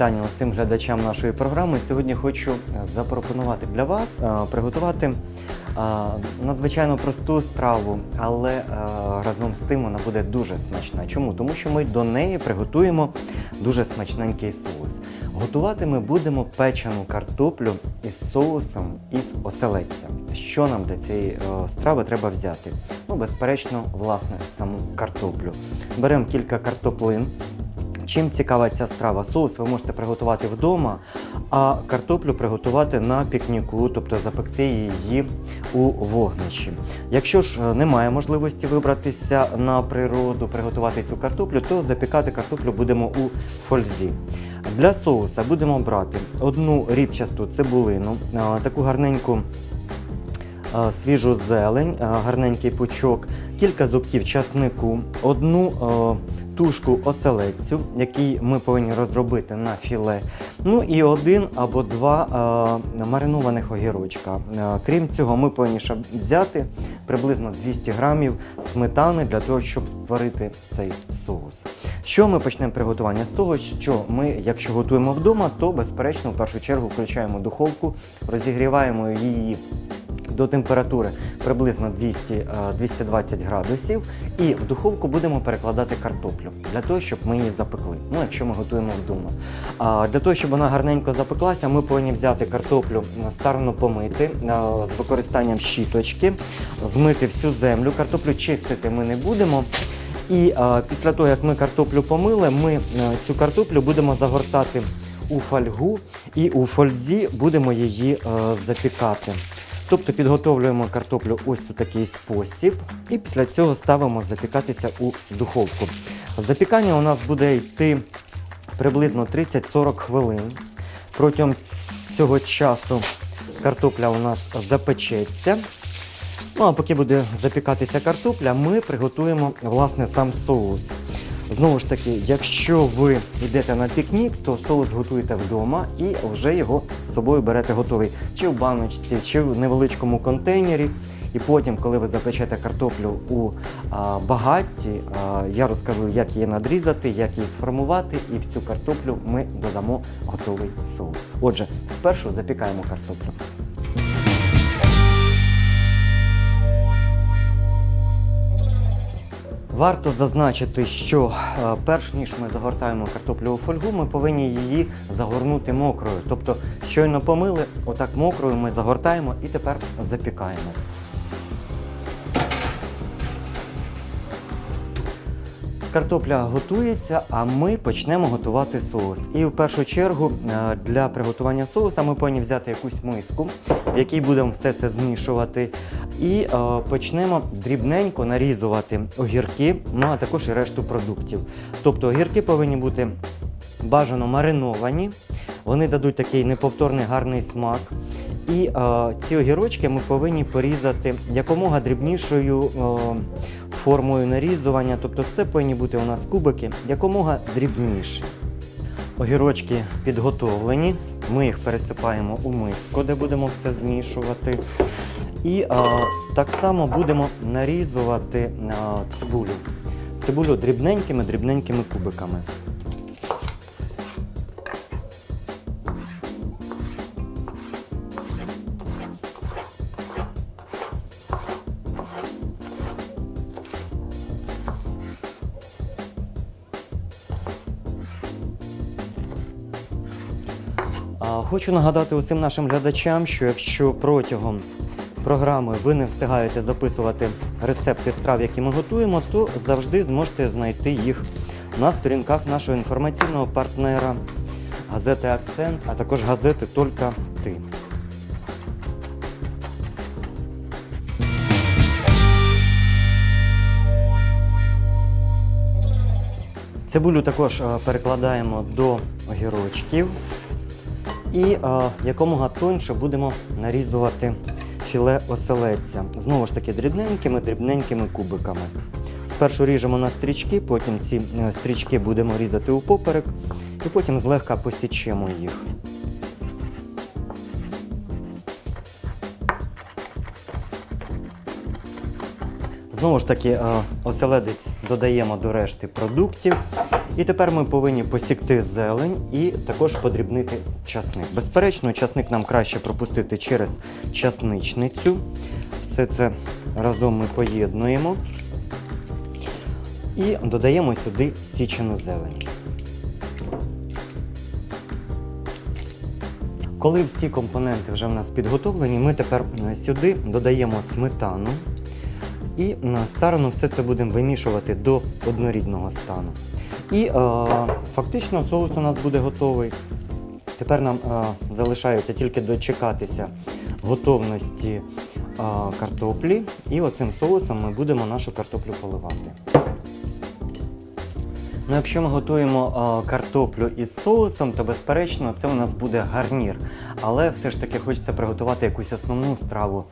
Вітання усім глядачам нашої програми. Сьогодні хочу запропонувати для вас е, приготувати е, надзвичайно просту страву, але е, разом з тим вона буде дуже смачна. Чому? Тому що ми до неї приготуємо дуже смачненький соус. Готувати ми будемо печену картоплю із соусом із оселедця. Що нам для цієї е, страви треба взяти? Ну, безперечно, власне, саму картоплю. Беремо кілька картоплин. Чим цікава ця страва? Соус ви можете приготувати вдома, а картоплю приготувати на пікніку, тобто запекти її у вогнищі. Якщо ж е, немає можливості вибратися на природу, приготувати цю картоплю, то запікати картоплю будемо у фользі. Для соуса будемо брати одну рібчасту цибулину, е, таку гарненьку свіжу зелень, е, гарненький пучок, кілька зубків часнику, одну е, тушку оселедцю, який ми повинні розробити на філе. Ну і один або два е, маринованих огірочка. Е, крім цього, ми повинні ще взяти приблизно 200 грамів сметани для того, щоб створити цей соус. Що ми почнемо приготування? З того, що ми, якщо готуємо вдома, то безперечно в першу чергу включаємо духовку, розігріваємо її до температури приблизно 200-220 градусів, і в духовку будемо перекладати картоплю для того, щоб ми її запекли. Ну, якщо ми готуємо вдома. А для того, щоб вона гарненько запеклася, ми повинні взяти картоплю е, старано помити е, з використанням щіточки, змити всю землю. Картоплю чистити ми не будемо. І е, після того, як ми картоплю помили, ми е, цю картоплю будемо загортати у фольгу і у фользі будемо її е, запікати. Тобто підготовлюємо картоплю ось у такий спосіб, і після цього ставимо запікатися у духовку. Запікання у нас буде йти приблизно 30-40 хвилин. Протягом цього часу картопля у нас запечеться. Ну а поки буде запікатися картопля, ми приготуємо власне сам соус. Знову ж таки, якщо ви йдете на пікнік, то соус готуєте вдома і вже його з собою берете готовий, чи в баночці, чи в невеличкому контейнері. І потім, коли ви запечете картоплю у а, багатті, а, я розкажу, як її надрізати, як її сформувати, і в цю картоплю ми додамо готовий соус. Отже, спершу запікаємо картоплю. Варто зазначити, що е, перш ніж ми загортаємо картоплю у фольгу, ми повинні її загорнути мокрою. Тобто, щойно помили, отак мокрою ми загортаємо і тепер запікаємо. Картопля готується, а ми почнемо готувати соус. І в першу чергу е, для приготування соуса ми повинні взяти якусь миску, в якій будемо все це змішувати. І е, почнемо дрібненько нарізувати огірки, ну а також і решту продуктів. Тобто огірки повинні бути бажано мариновані, вони дадуть такий неповторний гарний смак. І е, ці огірочки ми повинні порізати якомога дрібнішою е, формою нарізування. Тобто це повинні бути у нас кубики якомога дрібніші. Огірочки підготовлені. Ми їх пересипаємо у миску, де будемо все змішувати. І а, так само будемо нарізувати а, цибулю. Цибулю дрібненькими дрібненькими кубиками. Хочу нагадати усім нашим глядачам, що якщо протягом програми ви не встигаєте записувати рецепти страв, які ми готуємо, то завжди зможете знайти їх на сторінках нашого інформаційного партнера газети Акцент, а також газети Тільки ти. Цибулю також е, перекладаємо до огірочків і е, якомога тоньше будемо нарізувати філе оселедця. Знову ж таки, дрібненькими, дрібненькими кубиками. Спершу ріжемо на стрічки, потім ці е, стрічки будемо різати у поперек, і потім злегка посічемо їх. Знову ж таки, е, оселедець додаємо до решти продуктів. І тепер ми повинні посікти зелень і також подрібнити часник. Безперечно, часник нам краще пропустити через часничницю. Все це разом ми поєднуємо і додаємо сюди січену зелень. Коли всі компоненти вже в нас підготовлені, ми тепер сюди додаємо сметану і на старину все це будемо вимішувати до однорідного стану. І е, фактично соус у нас буде готовий. Тепер нам е, залишається тільки дочекатися готовності е, картоплі, і оцим соусом ми будемо нашу картоплю поливати. Ну, якщо ми готуємо картоплю із соусом, то безперечно це у нас буде гарнір. Але все ж таки хочеться приготувати якусь основну страву.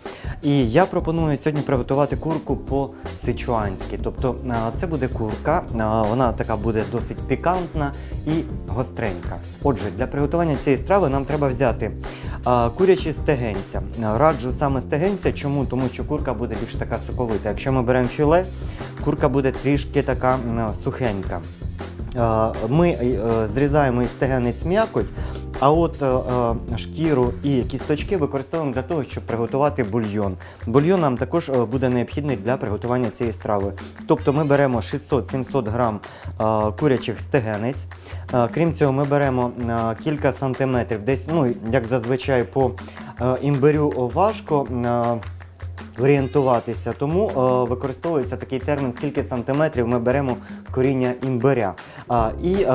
І я пропоную сьогодні приготувати курку по-сичуанськи. Тобто це буде курка, вона така буде досить пікантна і гостренька. Отже, для приготування цієї страви нам треба взяти курячі стегенця. Раджу саме стегенця. Чому? Тому що курка буде більш така соковита. Якщо ми беремо філе, курка буде трішки така сухенька. Ми е, зрізаємо із стегенець м'якоть, а от е, е, шкіру і кісточки використовуємо для того, щоб приготувати бульйон. Бульйон нам також буде необхідний для приготування цієї страви. Тобто ми беремо 600-700 грам курячих стегенець. Крім цього, ми беремо кілька сантиметрів, десь, ну, як зазвичай, по імбирю важко. Орієнтуватися, тому е, використовується такий термін, скільки сантиметрів ми беремо коріння імбиря. А, і е,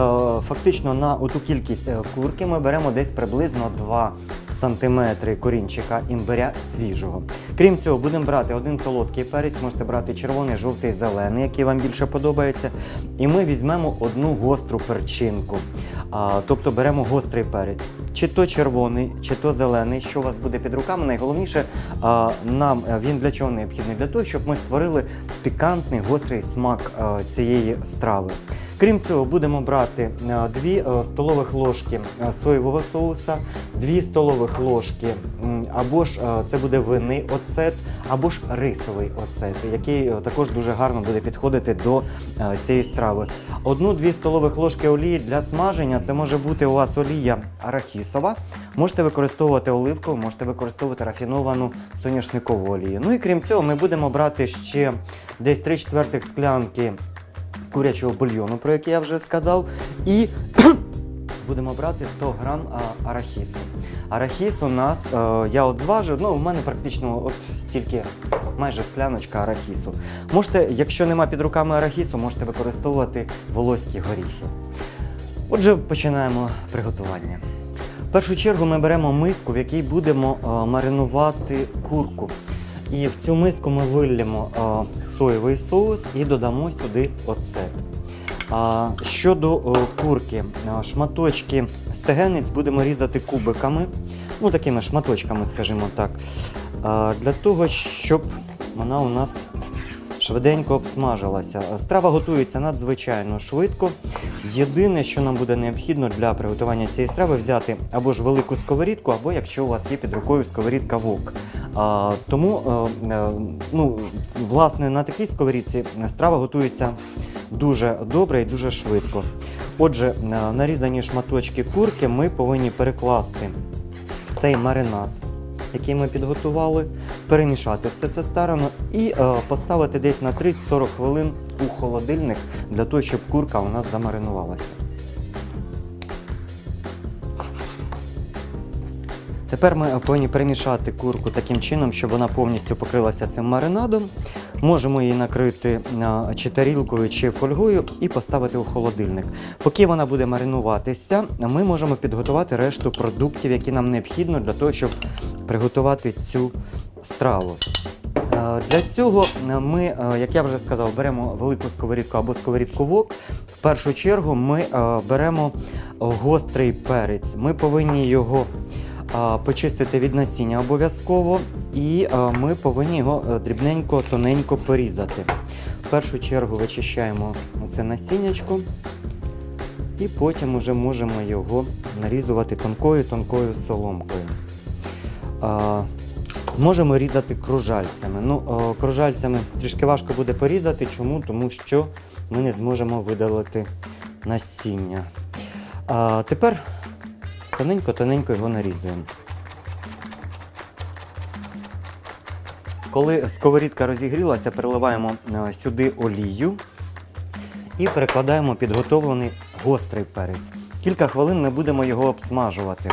фактично на оту кількість е, курки ми беремо десь приблизно 2 сантиметри корінчика імбиря свіжого. Крім цього, будемо брати один солодкий перець, можете брати червоний, жовтий, зелений, який вам більше подобається. І ми візьмемо одну гостру перчинку. А, тобто беремо гострий перець, чи то червоний, чи то зелений, що у вас буде під руками. Найголовніше нам е, він для чого необхідний? Для того, щоб ми створили пікантний гострий смак цієї страви. Крім цього, будемо брати 2 столових ложки е, соєвого соуса, 2 столових ложки, або ж е, це буде винний оцет, або ж рисовий оцет, який е, також дуже гарно буде підходити до е, цієї страви. Одну-дві столових ложки олії для смаження. Це може бути у вас олія арахісова. Можете використовувати оливкову, можете використовувати рафіновану соняшникову олію. Ну і крім цього, ми будемо брати ще десь 3 четвертих склянки курячого бульйону, про який я вже сказав, і будемо брати 100 грам арахісу. Арахіс у нас, е, я от зважив, ну у мене практично от стільки, майже скляночка арахісу. Можете, якщо нема під руками арахісу, можете використовувати волоські горіхи. Отже, починаємо приготування. В першу чергу ми беремо миску, в якій будемо е, маринувати курку. І в цю миску ми виллємо е, соєвий соус і додамо сюди оцет. Щодо е, курки, е, шматочки стегенець будемо різати кубиками, ну такими шматочками, скажімо так, для того, щоб вона у нас швиденько обсмажилася. Страва готується надзвичайно швидко. Єдине, що нам буде необхідно для приготування цієї страви, взяти або ж велику сковорідку, або якщо у вас є під рукою сковорідка вок. Тому, е, ну, власне, на такій сковорідці страва готується дуже добре і дуже швидко. Отже, е, нарізані шматочки курки ми повинні перекласти в цей маринад, який ми підготували, перемішати все це старано і е, поставити десь на 30-40 хвилин у холодильник для того, щоб курка у нас замаринувалася. Тепер ми повинні перемішати курку таким чином, щоб вона повністю покрилася цим маринадом. Можемо її накрити чи тарілкою, чи фольгою і поставити у холодильник. Поки вона буде маринуватися, ми можемо підготувати решту продуктів, які нам необхідно для того, щоб приготувати цю страву. Для цього ми, як я вже сказав, беремо велику сковорідку або сковорідку вок. В першу чергу ми беремо гострий перець. Ми повинні його почистити від насіння обов'язково, і ми повинні його е, дрібненько, тоненько порізати. В першу чергу вичищаємо це насіннячко, і потім вже можемо його нарізувати тонкою-тонкою соломкою. Можемо різати кружальцями. Ну, кружальцями трішки важко буде порізати. Чому? Тому що ми не зможемо видалити насіння. Тепер тоненько-тоненько його нарізуємо. Коли сковорідка розігрілася, переливаємо е, сюди олію і перекладаємо підготовлений гострий перець. Кілька хвилин ми будемо його обсмажувати.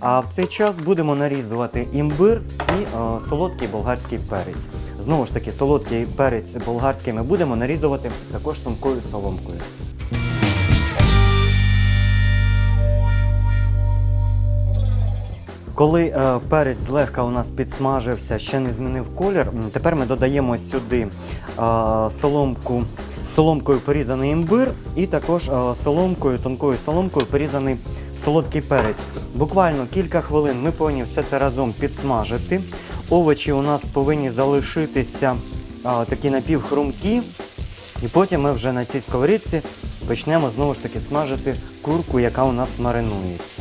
А в цей час будемо нарізувати імбир і е, солодкий болгарський перець. Знову ж таки, солодкий перець болгарський ми будемо нарізувати також тонкою соломкою. Коли е, перець злегка у нас підсмажився, ще не змінив колір, тепер ми додаємо сюди е, соломку, соломкою порізаний імбир і також е, соломкою, тонкою соломкою порізаний солодкий перець. Буквально кілька хвилин ми повинні все це разом підсмажити. Овочі у нас повинні залишитися е, такі напівхрумкі. І потім ми вже на цій сковорідці почнемо знову ж таки смажити курку, яка у нас маринується.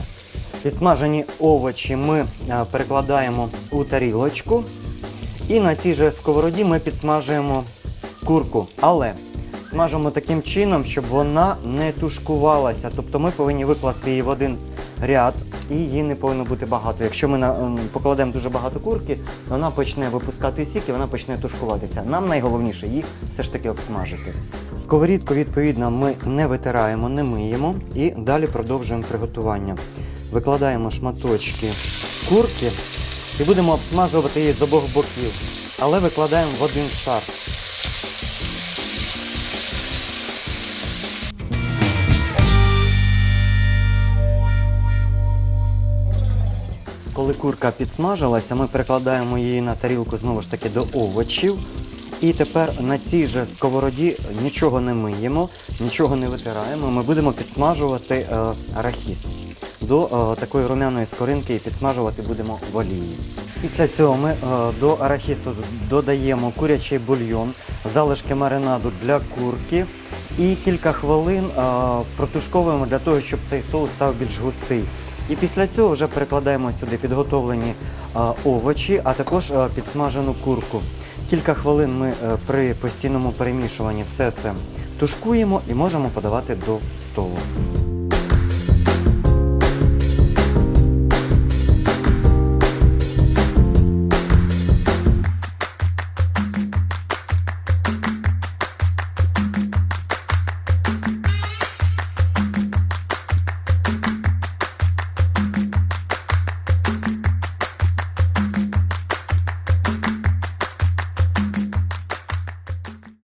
Підсмажені овочі ми е, перекладаємо у тарілочку. І на цій же сковороді ми підсмажуємо курку. Але смажимо таким чином, щоб вона не тушкувалася. Тобто ми повинні викласти її в один ряд, і її не повинно бути багато. Якщо ми покладемо дуже багато курки, вона почне випускати сік і вона почне тушкуватися. Нам найголовніше їх все ж таки обсмажити. Сковорідку, відповідно, ми не витираємо, не миємо і далі продовжуємо приготування. Викладаємо шматочки курки і будемо обсмажувати її з обох боків, але викладаємо в один шар. Курка підсмажилася, ми перекладаємо її на тарілку знову ж таки до овочів. І тепер на цій же сковороді нічого не миємо, нічого не витираємо. Ми будемо підсмажувати е, арахіс до е, такої румяної скоринки підсмажувати будемо в олії. Після цього ми е, до арахісу додаємо курячий бульйон, залишки маринаду для курки і кілька хвилин протушковуємо для того, щоб цей соус став більш густий. І після цього вже перекладаємо сюди підготовлені овочі, а також підсмажену курку. Кілька хвилин ми е, при постійному перемішуванні все це тушкуємо і можемо подавати до столу.